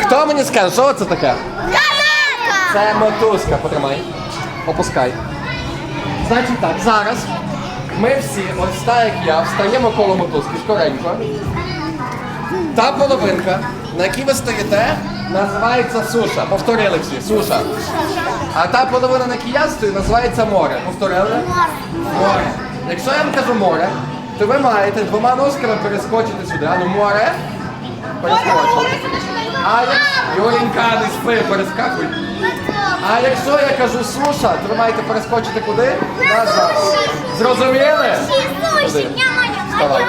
Хто мені скаже, що це таке? Канатка! Це мотузка, потримай. Опускай. Значить так, зараз ми всі, ось так як я, встаємо коло мотузки скоренько. Та половинка, на якій ви стоїте, називається суша. Повторили всі, суша. А та половина, на якій я стою, називається море. Повторили? Море. Якщо я вам кажу море, то ви маєте двома ножками перескочити сюди. А ну море. Перескочили. А як... Юрінька, не спи, перескакуй. А якщо я кажу суша, то ви маєте перескочити куди? Назад. Зрозуміли? Суші, Вставай.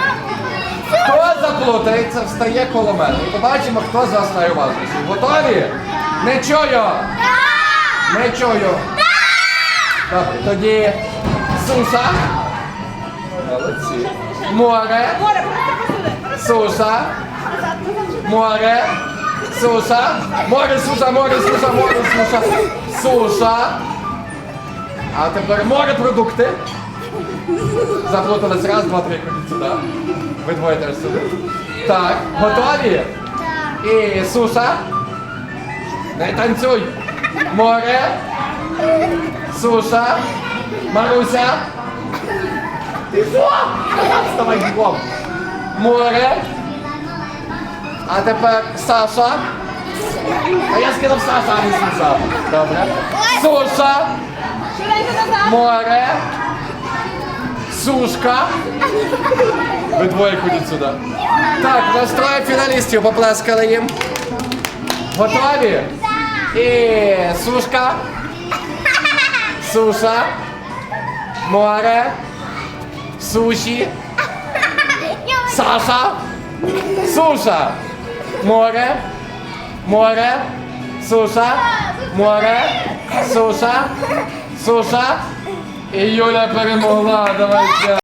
Хто заплутається, встає коло мене. І побачимо, хто з вас найуважніший. Готові? Не чую! Не чую. Добре, тоді суша. Молодці. Море. Суша. Море. Суша. Море, суша, море, суша, море, суша. Суша. А тепер морепродукти. Заплутались раз, два, три, ходіть сюди. Ви двоє теж сюди. Так, готові? І суша. Не танцюй. Море. Суша. Маруся. Ти що? Вставай бігом. Море. А тепер Саша. А я сказав Саша, а не Суша. Добре. Суша. Море. Сушка. Ви двоє ходіть сюди. Так, у нас троє фіналістів поплескали їм. Готові? І сушка. Суша. Море. Суші. Саша. Суша. Море. Море. Суша. Море. Суша. Суша. І Юля перемогла. Давайте.